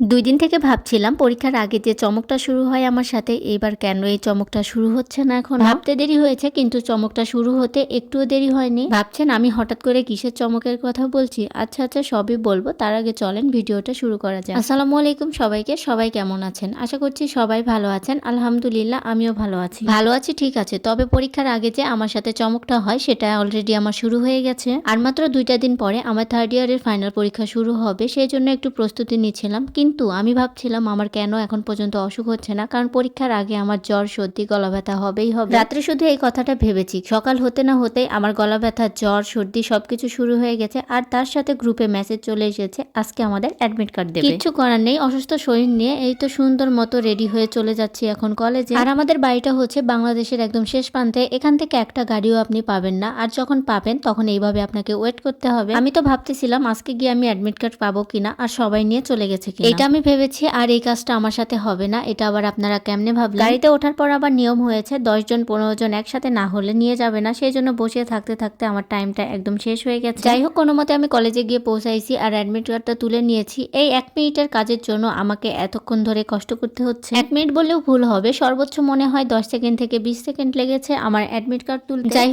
দুই দিন থেকে ভাবছিলাম পরীক্ষার আগে যে চমকটা শুরু হয় আমার সাথে এবার কেন এই চমকটা শুরু হচ্ছে না এখন? ভাবতে দেরি হয়েছে কিন্তু চমকটা শুরু হতে একটুও দেরি হয়নি। ভাবছেন আমি হঠাৎ করে কিসের চমকের কথা বলছি? আচ্ছা আচ্ছা সবই বলব তার আগে চলেন ভিডিওটা শুরু করা যায় আসসালামু আলাইকুম সবাইকে সবাই কেমন আছেন? আশা করছি সবাই ভালো আছেন আলহামদুলিল্লাহ আমিও ভালো আছি। ভালো আছি ঠিক আছে তবে পরীক্ষার আগে যে আমার সাথে চমকটা হয় সেটা অলরেডি আমার শুরু হয়ে গেছে। আর মাত্র দুইটা দিন পরে আমার থার্ড ইয়ারের ফাইনাল পরীক্ষা শুরু হবে সেই জন্য একটু প্রস্তুতি নিচ্ছিলাম কিন্তু আমি ভাবছিলাম আমার কেন এখন পর্যন্ত অসুখ হচ্ছে না, কারণ পরীক্ষার আগে আমার জ্বর, সর্দি, গলা ব্যথা হবেই হবে। রাত্রে শুধু এই কথাটা ভেবেছি, সকাল হতে না হতেই আমার গলা ব্যথা, জ্বর, সর্দি সবকিছু শুরু হয়ে গেছে আর তার সাথে গ্রুপে মেসেজ চলে এসেছে, আজকে আমাদের অ্যাডমিট কার্ড দেবে। কিছু করার নেই, অসুস্থ শরীর নিয়ে এই তো সুন্দর মতো রেডি হয়ে চলে যাচ্ছি এখন কলেজে আর আমাদের বাড়িটা হচ্ছে বাংলাদেশের একদম শেষ প্রান্তে, এখান থেকে একটা গাড়িও আপনি পাবেন না, আর যখন পাবেন তখন এইভাবে আপনাকে ওয়েট করতে হবে। আমি তো ভাবতেছিলাম আজকে গিয়ে আমি অ্যাডমিট কার্ড পাবো কিনা, আর সবাই নিয়ে চলে গেছে কিনা। এটা আমি ভেবেছি আর এই কাজটা আমার সাথে হবে না। এটা আবার আপনারা কেমনে ভাবলেন? গাড়িতে ওঠার পর আবার নিয়ম হয়েছে দশ জন পনেরো জন একসাথে না হলে নিয়ে যাবে না। সেই জন্য বসে থাকতে থাকতে আমার টাইমটা একদম শেষ হয়ে গেছে। যাই হোক কোনো মতে আমি কলেজে গিয়ে পৌঁছাইছি আর অ্যাডমিট কার্ডটা তুলে নিয়েছি। এই এক মিনিটের কাজের জন্য আমাকে এতক্ষণ ধরে কষ্ট করতে হচ্ছে। এক মিনিট বললেও ভুল হবে। সর্বোচ্চ মনে হয় দশ সেকেন্ড থেকে বিশ সেকেন্ড লেগেছে আমার অ্যাডমিট কার্ড তুলতে। যাই